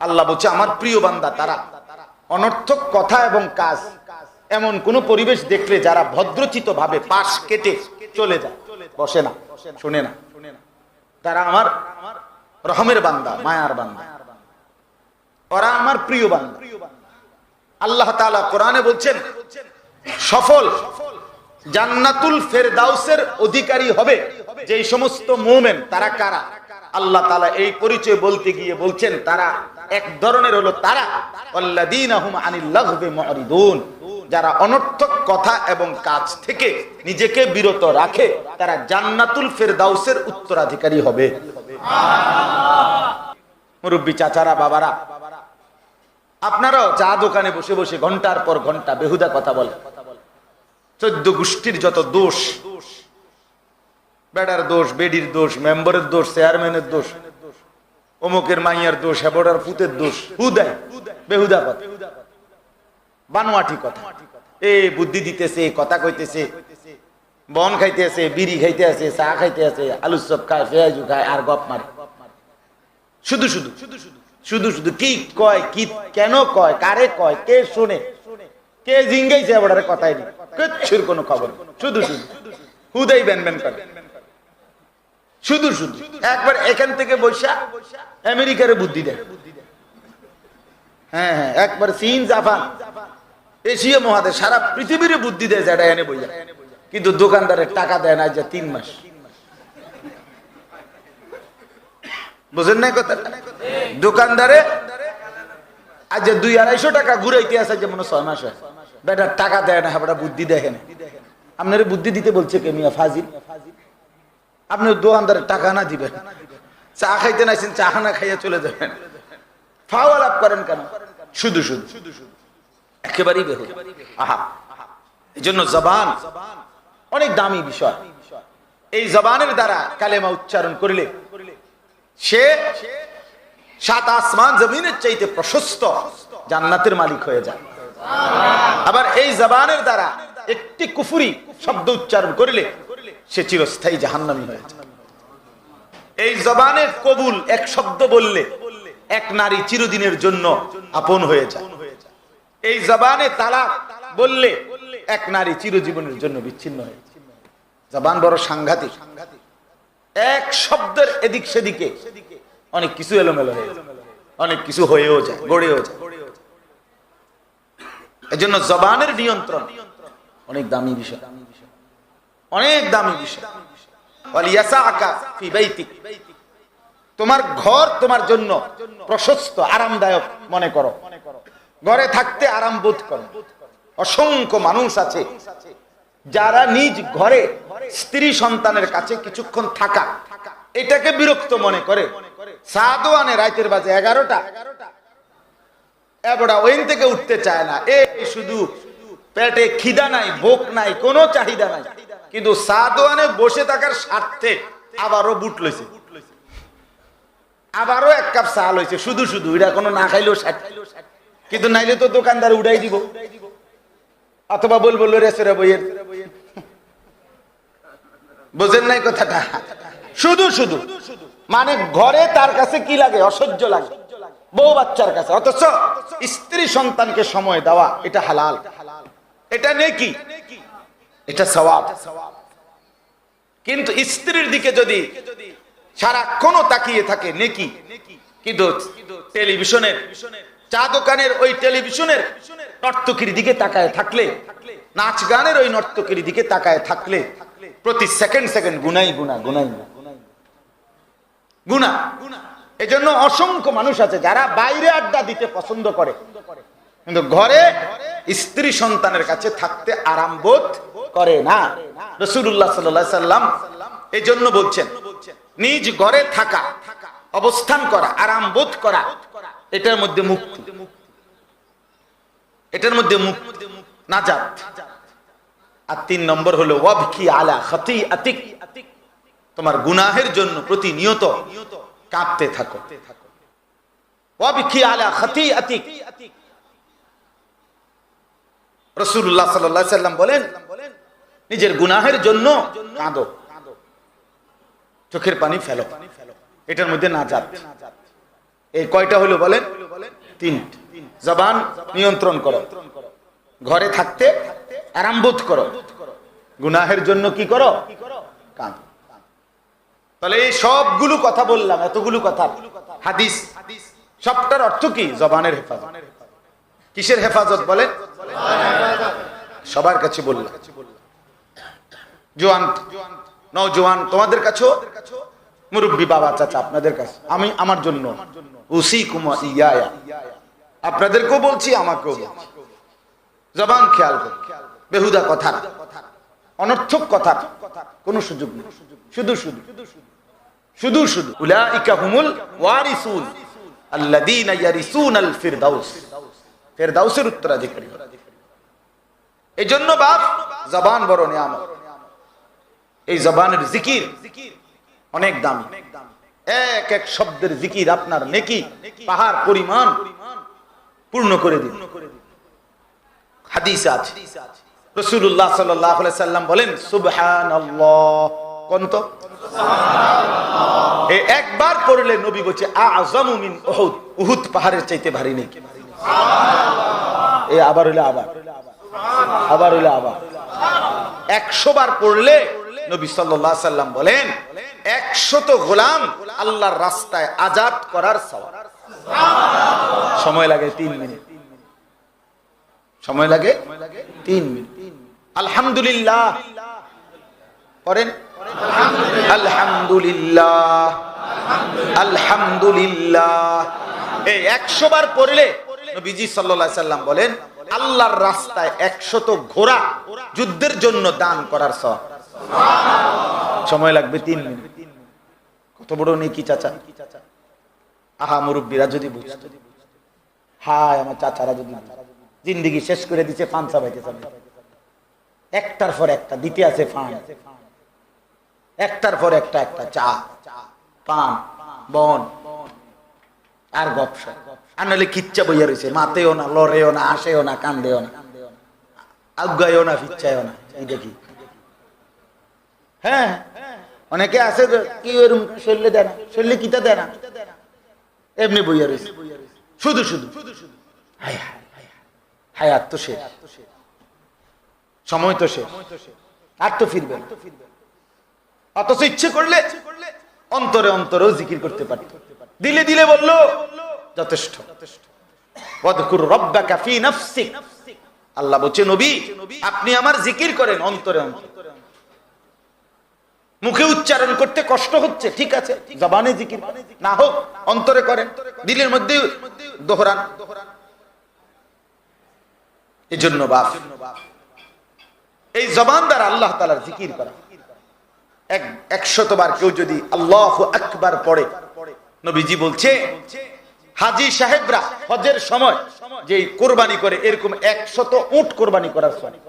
আল্লাহ বলছে, আমার প্রিয় বান্দা, তারা অনর্থক কথা এবং কাজ, এমন কোন পরিবেশ দেখলে যারা ভদ্রচিত ভাবে পাশ কেটে চলে যায়। বসে না, শুনে না। তারা আমার রহমের বান্দা, মায়ার বান্দা। ওরা আমার প্রিয় বান্দা। আল্লাহ তাআলা কোরআনে বলছেন, সফল জান্নাতুল ফেরদাউসের অধিকারী হবে যে সমস্ত মোমেন, তারা কারা? আল্লাহ তালা এই পরিচয় বলতে গিয়ে বলছেন, তারা এক ধরনের হলো তারা যারা অনর্থক কথা এবং কাজ থেকে নিজেকে বিরত রাখে, তারা জান্নাতুল ফেরদাউসের উত্তরাধিকারী হবে। মুরব্বী চাচারা, বাবারা, আপনারাও চা দোকানে বসে বসে ঘণ্টার পর ঘণ্টা বেহুদা কথা বলে চোদ্দ গোষ্ঠীর যত দোষ দোষ বেড়ার দোষ, বেডির দোষ, মেম্বারের দোষ, চেয়ারম্যানের দোষ, অমুকের মাইয়ার দোষ হেবড়ার পুতের দোষ বেহুদা কথা। বানোয়াটি কথা। এ বুদ্ধি দিতেছে, কথা কইতেছে, বন খাইতে আছে বিড়ি খাইতে আছে চা খাইতে আছে আলু চপ খায়, পেঁয়াজু খায়, আর গপ মারে। শুধু শুধু শুধু শুধু, কি কয়, কি কেন কয়, কারে কয়, কে শুনে, কে জিঙ্গাইছে কথাই নেই কোনো খবর। শুধু শুধু হুদাই ব্যান ব্যান করে। শুধু শুধু। একবার এখান থেকে বৈশা আমেরিকারে বুদ্ধি দেয়। হ্যাঁ হ্যাঁ একবার চীন, জাপান, এশিয়া মহাদেশ, সারা পৃথিবীর বুদ্ধি দেয় যেটা এনে বইয়া কিন্তু দোকানদারের টাকা দেয় না যে তিন মাস। বুঝেন নাই কথা? দোকানদারে আজ দুই আড়াইশো টাকা ঘুরাইতে আছে যে মনে ছয় মাস হয়। বেটার টাকা দেয় না, বেটা বুদ্ধি দেখেন আপনার বুদ্ধি দিতে বলছে কে মিয়া, ফাজিল? আপনি দোকানদারের টাকা না দিবেন। চা খাইতে নাইছেন চা না খাইয়া চলে যাবেন। ফাওয়া লাভ করেন কেন? শুধু শুধু। একেবারেই বেহুদ আহা। এই জন্য জবান অনেক দামি বিষয়। এই জবানের দ্বারা কালেমা উচ্চারণ করলে সে সাত আসমান জমিনের চাইতে প্রশস্ত জান্নাতের মালিক হয়ে যায়। আবার এই জবানের দ্বারা একটি কুফুরি শব্দ উচ্চারণ করলে সে চিরস্থায়ী জাহান্নামী হয়ে যায় এই জবানের কবুল এক শব্দ বললে এক নারী চিরদিনের জন্য আপন হয়ে যায়। এই জবানে তালাক বললে এক নারী চিরজীবনের জন্য বিচ্ছিন্ন হয়ে জবান বড় সাংঘাতিক। এক শব্দের এদিক সেদিকে অনেক কিছু এলোমেলো হয়ে যায়। অনেক কিছু হয়েও যায়, গড়েও যায়। এজন্য জবানের নিয়ন্ত্রণ অনেক দামি বিষয়। অনেক দামি বিষয়। তোমার ঘর তোমার জন্য প্রশস্ত, আরামদায়ক মনে করো। ঘরে থাকতে আরাম বোধ করো। অসংখ্য মানুষ আছে যারা নিজ ঘরে স্ত্রী সন্তানের কাছে কিছুক্ষণ থাকা, এটাকে বিরক্ত মনে করে। সাদোয়ানে রাতের বাজে এগারোটা। এবারটা ওইন থেকে উঠতে চায় না। এ শুধু পেটে খিদা নাই, ভোক নাই, কোনো চাহিদা নাই। কিন্তু সাদোয়ানে বসে থাকার স্বার্থে আবারও বুট লইছে। আবারও এক কাপ চা লইছে, শুধু শুধু, এটা কোনো না খাইলেও ষাট। কিন্তু নাইলে তো দোকানদার উড়াই দিব। অথবা বলব রেসেরে বইয়ের। বোঝেন নাই কথাটা? শুধু শুধু মানে ঘরে তার কাছে কি লাগে? অসহ্য লাগে। বউ বাচ্চার কাছে। অথচ স্ত্রী সন্তানকে সময় দেওয়া, এটা হালাল। এটা নেকি? এটা সওয়াব। কিন্তু স্ত্রীর দিকে যদি সারাক্ষণ তাকিয়ে থাকে নেকি, কিন্তু টেলিভিশনের, চা দোকানের ওই টেলিভিশনের দিকে তাকায় থাকলে, নাচ গানের ওই দিকে তাকায় থাকলে প্রতি সেকেন্ড সেকেন্ড গুনাই গুনা গুনাই গুনা অসংখ্য মানুষ আছে যারা বাইরে আড্ডা দিতে পছন্দ করে। কিন্তু ঘরে স্ত্রী সন্তানের কাছে থাকতে আরাম বোধ করে না। রসুল্লাহ সাল্লাম এই জন্য বলছেন, নিজ ঘরে থাকা, অবস্থান করা, আরাম বোধ করা, এটার মধ্যে মুক্তি। এটার মধ্যে মুক্তি, নাজাত। আর তিন নম্বর হলো তোমার গুনাহের জন্য প্রতিনিয়ত কাঁপতে থাকো। রসুল্লাহ সাল্লাম বলেন নিজের গুনাহের জন্য কাঁদো। চোখের পানি ফেলো। এটার মধ্যে না যাত এই কয়টা হলো বলেন? তিন। জবান নিয়ন্ত্রণ করো। ঘরে থাকতে আরাম বোধ করো। গুনাহের জন্য কি করো? কান তাহলে এই সবগুলো কথা বললাম, এতগুলো কথা। হাদিস। সবটার অর্থ কি? জবানের হেফাজত। কিসের হেফাজত বলেন? সবার কাছে বললাম। জোয়ান তোমাদের মুরব্বী বাবা, চাচা, আপনাদের কাছে। আমি আমার জন্য। আপনাদেরকেও বলছি, আমাকেও বলছি। জবান খেয়াল করো। বেহুদা কথা অনর্থক কথা কোনো সুযোগ নেই। শুধু শুধু। শুধু শুধু। হুমুল ওয়ারিসুন। আল্লাযীনা ইয়ারিসুনাল ফিরদাউস উত্তরাধিকারী। এই জন্য বাপ, জবান বড় নিয়ামত। এই জবানের জিকির অনেক দামি। এক এক শব্দের জিকির আপনার নেকি, পাহাড় পরিমাণ পূর্ণ করে দিন হাদিস আছে। রসুল্লাহ সাল্লাম বলেন সুবহান কন্ত একবার পড়লে নবী বলছে আজম মিন উহুদ। পাহাড়ের চাইতে ভারী নেই আবার হইলে আবার। আবার হইলে আবার। একশো বার পড়লে নবী সাল্লাহ সাল্লাম বলেন, একশত গোলাম আল্লাহর রাস্তায় আজাদ করার সময় লাগে তিন মিনিট। সময় লাগে তিন মিনিট। আলহামদুলিল্লাহ। করেন আলহামদুলিল্লাহ। আলহামদুলিল্লাহ। এই একশো বার পড়লে নবীজি সাল্লাহ সাল্লাম বলেন, আল্লাহর রাস্তায় একশত ঘোড়া যুদ্ধের জন্য দান করার সব সময় লাগবে তিন মিনিট। কত বড় নেই কি চাচা। আহা, মুরব্বীরা যদি বুঝতো। হায়, আমার চাচারা যদি জিন্দিগি শেষ করে দিচ্ছে ফান চাবাইতে চাবে। একটার পর একটা, দিতে আছে ফান। একটার পর একটা একটা চা, পান, বন, আর গপসা আর নাহলে কিচ্ছা বইয়া রয়েছে মাতেও না, লড়েও না আসেও না, কান্দেও না। আজ্ঞায়ও না, ফিচ্ছায়ও না। এই দেখি। হ্যাঁ। অনেকে আছে কি শরীরে দেয় না? শরীরে কিতা দেয় না? এমনি বইয়া রয়েছে। শুধু শুধু। হায় হায় হায়াত তো শেষ সময় তো শেষ আর তো ফিরবে অথচ ইচ্ছে করলে অন্তরে অন্তরেও জিকির করতে পারি দিলে দিলে বলল, যথেষ্ট। আল্লাহ বলছে, নবী, আপনি আমার জিকির করেন অন্তরে অন্তরে। মুখে উচ্চারণ করতে কষ্ট হচ্ছে, ঠিক আছে? জবানে জিকির না হোক, অন্তরে করেন। দিলের মধ্যে দোহরান। এই জন্য বাপ, এই জবান দ্বারা আল্লাহ তালার জিকির করা। এক, একশতবার কেউ যদি আল্লাহ আকবার পড়ে, নবীজি বলছে, হাজি সাহেবরা, হজের সময় যে কোরবানি করে, এরকম একশত উট কোরবানি করার সময়।